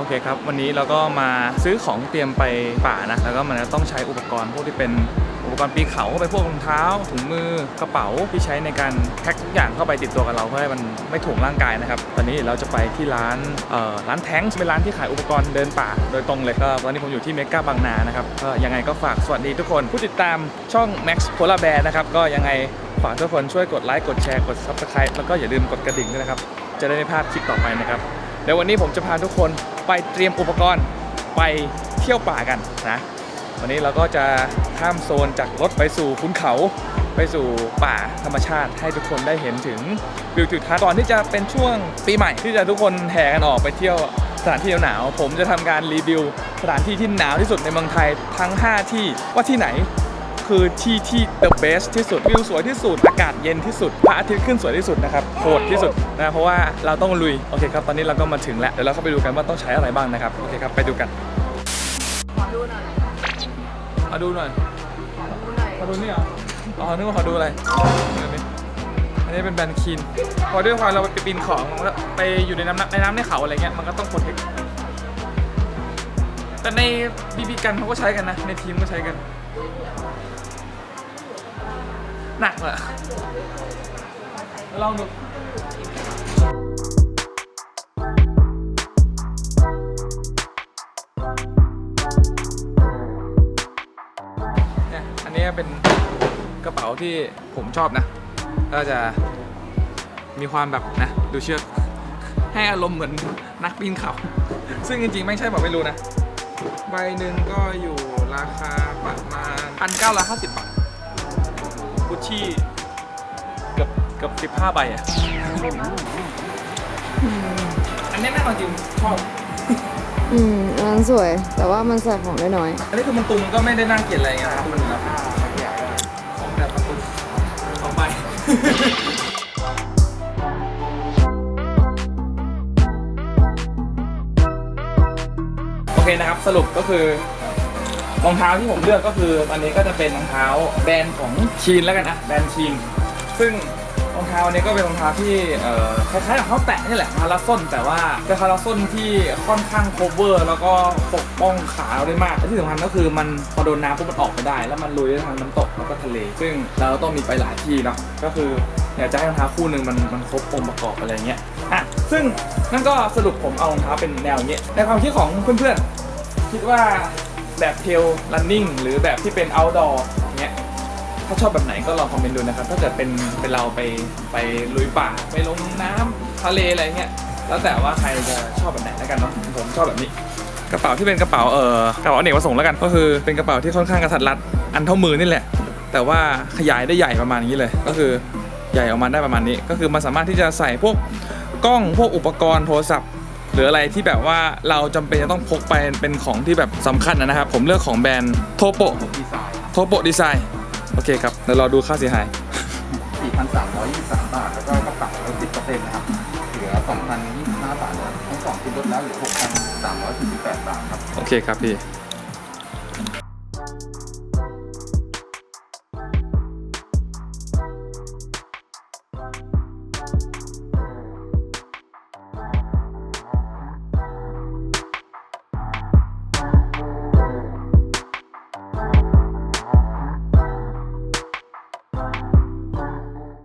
โอเคครับ วันนี้เราก็มาซื้อของเตรียมไปป่านะ แล้วก็มันจะต้องใช้อุปกรณ์พวกที่เป็นอุปกรณ์ปีนเขาไปพวกรองเท้าถุงมือกระเป๋าที่ใช้ในการแพ็คทุกอย่างเข้าไปติดตัวกับเราเพื่อให้มันไม่ถ่วงร่างกายนะครับ ตอนนี้เราจะไปที่ร้านเอ่อร้านแท้งเป็นร้านที่ขายอุปกรณ์เดินป่า โดยตรงเลยก็ตอนนี้ผมอยู่ที่เมกาบางนานะครับก็ยังไงก็ฝากสวัสดีทุกคนผู้ติดตามช่อง Max Polar Bear นะครับก็ยังไงฝากทุกคนช่วยกดไลค์กดแชร์กด Subscribe แล้วก็อย่าลืมกดกระดิ่งด้วยนะครับจะได้ไม่พลาดคลิปต่อไปนะครับเดี๋ยววันนี้ผมจะพาทุกคน ไปเตรียมอุปกรณ์ไปเที่ยวป่ากันนะวันนี้เราก็จะข้ามโซนจากรถไปสู่คุณเขาไปสู่ป่าธรรมชาติให้ทุกคนได้เห็นถึงวิวทิวทัศน์ก่อนที่จะเป็นช่วงปีใหม่ที่จะทุกคนแห่กันออกไปเที่ยวสถานที่หนาวผมจะทำการรีวิวสถานที่ที่หนาวที่สุดในเมืองไทยทั้ง 5 ที่ว่าที่ไหน คือที่ที่ the best ที่สุดวิวสวยที่สุดอากาศเย็นที่สุดพระอาทิตย์ขึ้นสวยที่สุดนะครับโหดที่สุดนะเพราะว่าเราต้องลุยโอเคครับตอนนี้เราก็มาถึงแล้วเดี๋ยวเราเข้าไปดูกันว่าต้องใช้อะไรบ้างนะครับโอเคครับไปดูกันขอดูหน่อยมาดูหน่อยขอดูหน่อยมาดูนี่เหรออ๋อนึกว่าเขาดูอะไรอันนี้เป็นแบนคีนพอด้วยความเราไปปีนของแล้วไปอยู่ในน้ำในน้ำในเขาอะไรเงี้ยมันก็ต้องโปรเทคแต่ในบีบีกันเขาก็ใช้กันนะ ในทีมก็ใช้กัน หนักอะลองดูเนี่ยอันนี้เป็นกระเป๋าที่ผมชอบนะ ก็จะมีความแบบนะ ดูเชือกให้อารมณ์เหมือนนักปีนเขา ซึ่งจริงๆ ไม่ใช่แบบไม่รู้นะ ใบหนึ่งก็อยู่ราคาประมาณพันเก้าร้อยห้าสิบบาท กุชชี่เกือบเกือบสิบห้าใบอะ อันนี้แน่นอนจริงชอบ อืมอันนั้นสวย แต่ว่ามันใส่ของได้น้อยอันนี้คือมันตุงก็ไม่ได้น่าเกลียดอะไรนะครับมันราคาของแบบประตูสองใบ โอเคนะครับ สรุปก็คือ รองเท้าที่ผมเลือกก็คือตอนนี้ก็จะเป็นรองเท้าแบรนด์ของชีนแล้วกันนะแบรนด์ชีนซึ่งรองเท้าอันนี้ก็เป็นรองเท้าที่คล้ายๆกับเท้าแตะนี่แหละคาราส้น แต่ว่าเป็นคาราส้นที่ค่อนข้าง cover แล้วก็ปกป้องขาเราได้มากและที่สำคัญก็คือมันพอโดนน้ำปุ๊บมันออกไม่ได้ แล้วมันลุยได้ทางน้ำตกแล้วก็ทะเล ซึ่งเราต้องมีไปหลายที่เนาะก็คืออยากจะให้รองเท้าคู่หนึ่งมันมันครบองค์ประกอบอะไรเงี้ยอะซึ่งนั่นก็สรุปผมเอารองเท้าเป็นแนวเงี้ยในความคิดของเพื่อนๆคิดว่า แบบเทล running หรือแบบที่เป็น outdoor อย่างเงี้ยถ้าชอบแบบไหนก็ลองคอมเมนต์ดูนะครับ ถ้าเกิดเป็นเป็นเราไปไปลุยป่าไปลงน้ำทะเลอะไรเงี้ยแล้วแต่ว่าใครจะชอบแบบไหนแล้วกันเนาะผมชอบแบบนี้ กระเป๋าที่เป็นกระเป๋าเอ่อกระเป๋าอเนกประสงค์แล้วกันก็คือเป็นกระเป๋าที่ค่อนข้างกระทัดรัดอันเท่ามือนี่แหละ แต่ว่าขยายได้ใหญ่ประมาณนี้เลย ก็คือใหญ่ออกมาได้ประมาณนี้ ก็คือมันสามารถที่จะใส่พวกกล้องพวกอุปกรณ์โทรศัพท์ หรืออะไรที่แบบว่าเราจำเป็นจะต้องพกไปเป็นของที่แบบสำคัญนะครับ ผมเลือกของแบรนด์โทโปดีไซน์โทโปดีไซน์โอเคครับเดี๋ยวรอดูค่าเสียหาย 4,323 บาท แล้วก็กระเป๋าลด10%นะครับ เหลือ 2,025 บาทแล้วทั้งสองคิดลดแล้วเหลือ 6,348 บาทครับ โอเคครับพี่